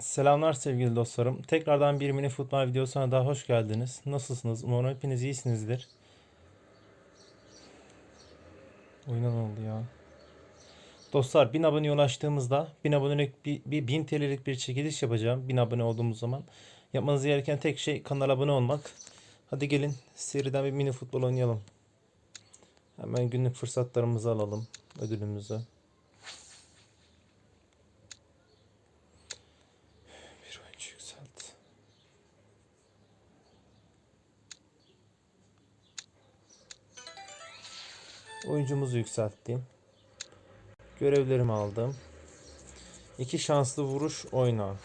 Selamlar sevgili dostlarım. Tekrardan bir mini futbol videosuna daha hoş geldiniz. Nasılsınız? Umarım hepiniz iyisinizdir. Oyuna ne oldu ya? Dostlar 1000 aboneye ulaştığımızda 1000 abonelik bir, bir 1000 TL'lik bir çekiliş yapacağım. 1000 abone olduğumuz zaman. Yapmanız gereken tek şey kanala abone olmak. Hadi gelin seriden bir mini futbol oynayalım. Hemen günlük fırsatlarımızı alalım. Ödülümüzü. Oyuncumuzu yükselttim. Görevlerimi aldım. İki şanslı vuruş oyna.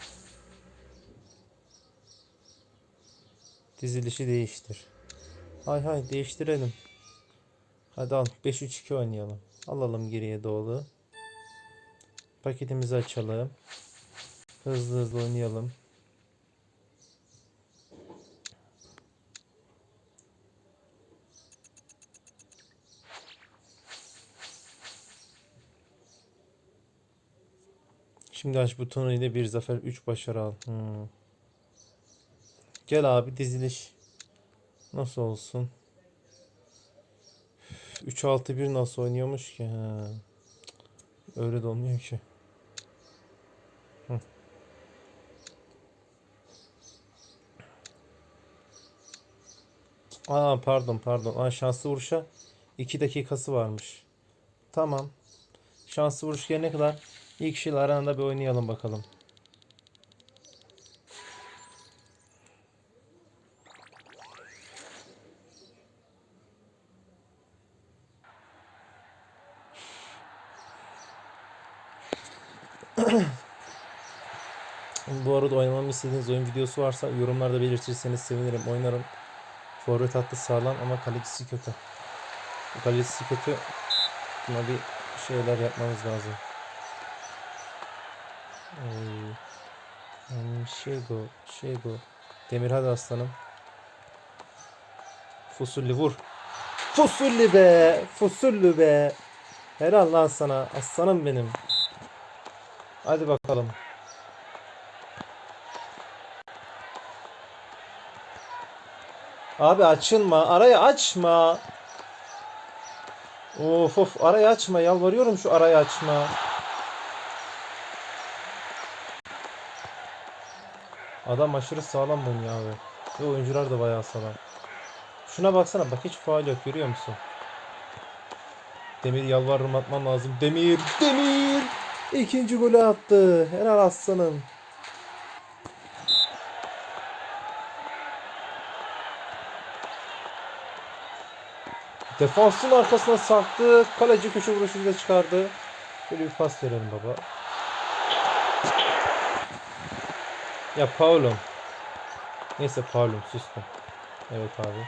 Dizilişi değiştir. Hay hay değiştirelim. Hadi al 5-3-2 oynayalım. Alalım geriye doğru. Paketimizi açalım. Hızlı hızlı oynayalım. Şimdi aç butonu ile bir zafer 3 başarı al. Hmm. Gel abi diziliş. Nasıl olsun? 3-6-1 nasıl oynuyormuş ki? Ha. Öyle de olmuyor ki. Hı. Aa pardon pardon. Aa, şanslı vuruşa 2 dakikası varmış. Tamam. Şanslı vuruş gelene kadar ilk kişiyle arasında bir oynayalım bakalım. Bu arada oynamamı istediğiniz oyun videosu varsa yorumlarda belirtirseniz sevinirim. Oynarım. Forvet hattı sağlam ama kalecisi kötü. Kalecisi kötü. Buna bir şeyler yapmamız lazım. Şego, Şego. Demir hadi aslanım. Fusulli vur. Fusulli be! Fusulli be! Helal lan sana. Aslanım benim. Hadi bakalım. Abi açılma. Arayı açma. Of of arayı açma. Yalvarıyorum şu arayı açma. Adam aşırı sağlam oynuyor abi. Ve oyuncular da bayağı sağlam. Şuna baksana bak hiç faal yok görüyor musun? Demir yalvarırım atman lazım. Demir! Demir! İkinci golü attı. Helal aslanım. Defansın arkasına sarktı. Kaleci köşe vuruşuyla çıkardı. Şöyle bir pas verelim baba. Ya Paulum. Neyse Paulum sustum. Evet abi.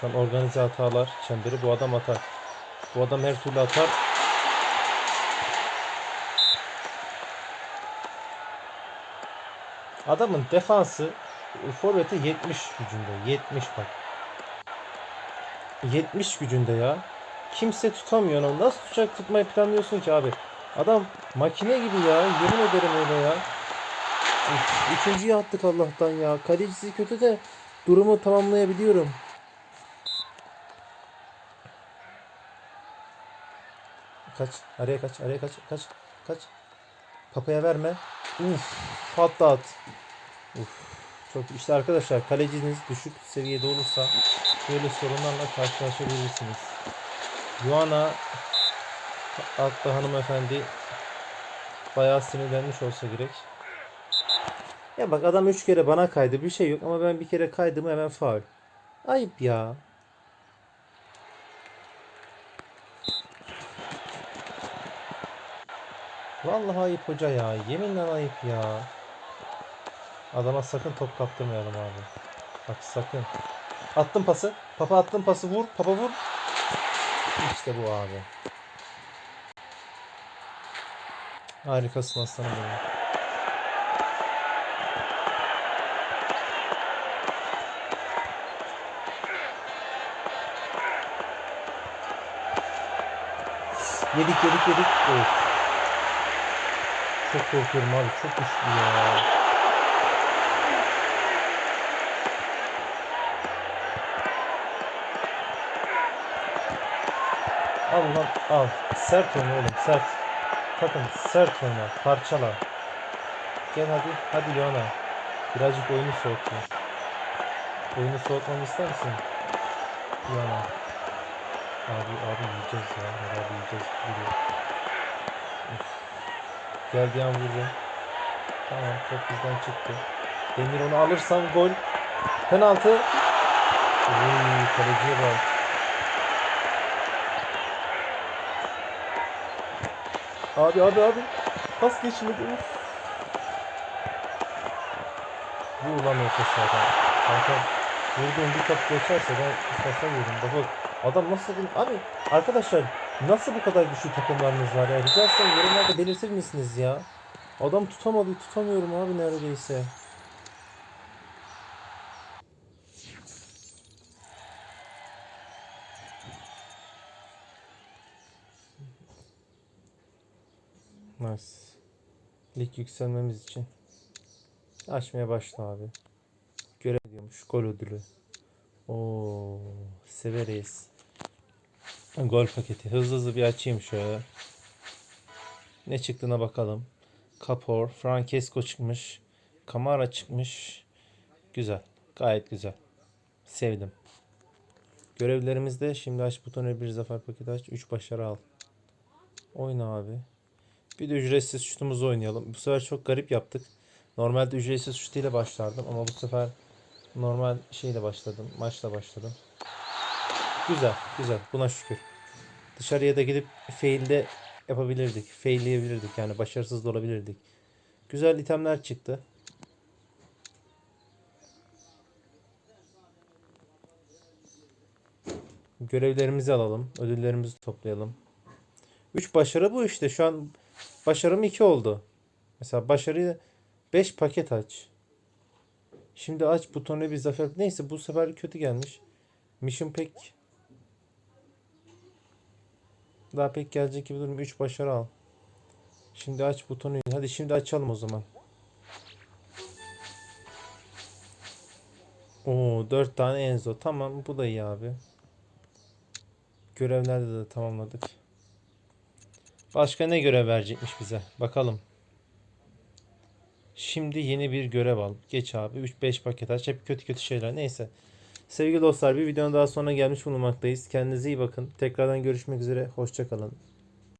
Şu an organize hatalar çemberi bu adam atar. Bu adam her türlü atar. Adamın defansı forveti 70 gücünde. 70 bak. 70 gücünde ya. Kimse tutamıyor onu. Nasıl tutacak tutmayı planlıyorsun ki abi? Adam makine gibi ya. Yemin ederim öyle ya. Üçüncüyü attık Allah'tan ya. Kalecisi kötü de durumu tamamlayabiliyorum. Kaç. Araya kaç. Araya kaç. Kaç. Kaç. Papaya verme. Uf. Hatta at. Uf. Çok işte arkadaşlar kaleciniz düşük seviyede olursa böyle sorunlarla karşılaşabilirsiniz. Yuana adlı hanımefendi bayağı sinirlenmiş olsa gerek. Ya bak adam üç kere bana kaydı bir şey yok ama ben bir kere kaydım hemen faul. Ayıp ya. Vallahi ayıp hoca ya. Yeminle ayıp ya. Adama sakın top kaptırmayalım abi. Bak sakın. Attım pası. Papa attım pası vur. Papa vur. İşte bu abi. Harikasın aslanım benim. Yedik yedik yedik. Of. Çok korkuyorum abi. Çok güçlü ya. Al lan al. Sert oyna oğlum sert. Takım sert oyna. Parçala. Gel hadi. Hadi Leona. Birazcık oyunu soğutma. Oyunu soğutmamı ister misin? Leona. Abi abi yiyeceğiz ya. Abi yiyeceğiz. Biliyor. Geldiği an vuracağım. Tamam top bizden çıktı. Demir onu alırsam gol. Penaltı. Uy kaleciye bak. Abi abi abi. Pas geçmedi. Uf. Vur lan o zaten. Zaten vurduğum bir top geçerse ben pasa vururum. Bak bak. Adam nasıl vuruyor? Abi arkadaşlar nasıl bu kadar güçlü takımlarınız var ya? Rica etsem yorumlarda belirtir misiniz ya? Adam tutamadı. Tutamıyorum abi neredeyse. Nice. Lig yükselmemiz için. Açmaya başla abi. Görev diyormuş. Gol ödülü. Oo, severiz. Gol paketi. Hızlı hızlı bir açayım şöyle. Ne çıktığına bakalım. Kapor, Francesco çıkmış. Kamara çıkmış. Güzel. Gayet güzel. Sevdim. Görevlerimizde şimdi aç butonu bir zafer paketi aç. 3 başarı al. Oyna abi. Bir de ücretsiz şutumuzu oynayalım. Bu sefer çok garip yaptık. Normalde ücretsiz şut ile başlardım ama bu sefer normal şeyle başladım. Maçla başladım. Güzel, güzel. Buna şükür. Dışarıya da gidip fail'de yapabilirdik. Failleyebilirdik. Yani başarısız da olabilirdik. Güzel itemler çıktı. Görevlerimizi alalım. Ödüllerimizi toplayalım. 3 başarı bu işte. Şu an başarım 2 oldu. Mesela başarıyı 5 paket aç. Şimdi aç butonu bir zafer. Neyse bu sefer kötü gelmiş. Mission pek daha pek gelecek gibi durum. 3 başarı al. Şimdi aç butonu. Hadi şimdi açalım o zaman. Oo 4 tane Enzo. Tamam bu da iyi abi. Görevlerde de tamamladık. Başka ne görev verecekmiş bize? Bakalım. Şimdi yeni bir görev al. Geç abi. 3-5 paket aç. Hep kötü kötü şeyler. Neyse. Sevgili dostlar bir videonun daha sonra gelmiş bulunmaktayız. Kendinize iyi bakın. Tekrardan görüşmek üzere. Hoşçakalın.